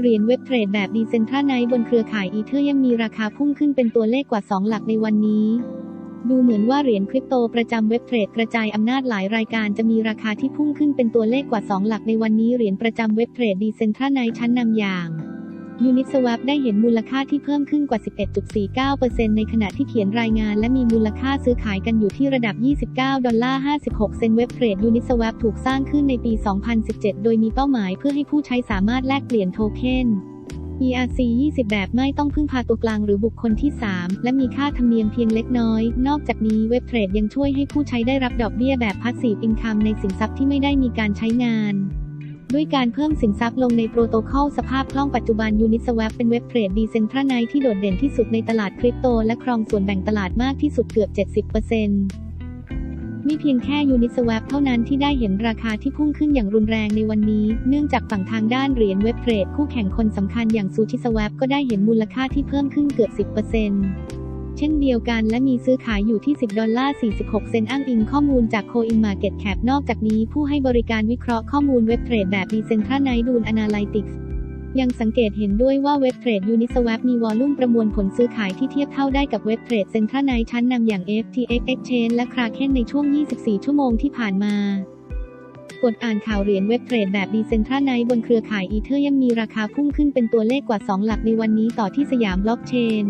เหรียญเว็บเทรดแบบดีเซนทราไนบนเครือข่ายอีเธอร์ยังมีราคาพุ่งขึ้นเป็นตัวเลขกว่า 2 หลักในวันนี้ ดูเหมือนว่าเหรียญคริปโตประจำเว็บเทรดกระจายอำนาจหลายรายการจะมีราคาที่พุ่งขึ้นเป็นตัวเลขกว่า 2 หลักในวันนี้เหรียญประจำเว็บเทรดดีเซนทราไนชั้นนำอย่าง Uniswap ได้เห็นมูลค่าที่เพิ่มขึ้นกว่า 11.49%ในขณะที่เขียนรายงานและมีมูลค่าซื้อขายกันอยู่ที่ระดับ 29 ดอลลาร์ 56 เซนต์เว็บเทรด Uniswap ถูกสร้างขึ้นในปี 2017 โดยมีเป้าหมายเพื่อให้ผู้ใช้สามารถแลกเปลี่ยนโทเค็น ERC 20 แบบไม่ต้องพึ่งพาตัวกลางหรือบุคคลที่ 3 และมีค่าธรรมเนียมเพียงเล็กน้อย นอกจากนี้เว็บเทรดยังช่วยให้ผู้ใช้ได้รับดอกเบี้ยแบบพาสซีฟอินคัมในสินทรัพย์ที่ไม่ได้มีการใช้งาน ด้วยการเพิ่มสินทรัพย์ลงในโปรโตคอลสภาพคล่องปัจจุบัน Uniswap เป็นเว็บเทรดดีเซนทราไนที่โดดเด่นที่สุดในตลาดคริปโต และครองส่วนแบ่งตลาดมากที่สุดเกือบ 70%มีเพียงแค่ Uniswap เท่านั้นที่ได้เห็นราคาที่พุ่งขึ้นอย่างรุนแรงในวันนี้ เนื่องจากฝั่งทางด้านเหรียญเว็บเทรดคู่แข่งคนสำคัญอย่างซูชิสว a p ก็ได้เห็นมูลค่าที่เพิ่มขึ้นเกือบ 10% เช่นเดียวกันและมีซื้อขายอยู่ที่ 10 ดอลลาร์ 46 เซนต์อ้างอิงข้อมูลจาก CoinMarketCap นอกจากนี้ผู้ให้บริการวิเคราะห์ข้อมูลเว็บเทรดแบบ Decentralized Analytics ยังสังเกตเห็นด้วยว่าเว็บเทรด Uniswap มีวอลลุ่มประมวลผลซื้อขายที่เทียบเท่าได้กับเว็บเทรด Centralized ชั้นนำอย่าง FTX Exchange และ Kraken ในช่วง 24 ชั่วโมงที่ผ่านมากดอ่านข่าวเหรียญเว็บเทรดแบบ Decentralized บนเครือข่ายอีเธอยังมีราคาพุ่งขึ้นเป็นตัวเลขกว่า 2 หลักในวันนี้ต่อที่สยามบล็อกเชน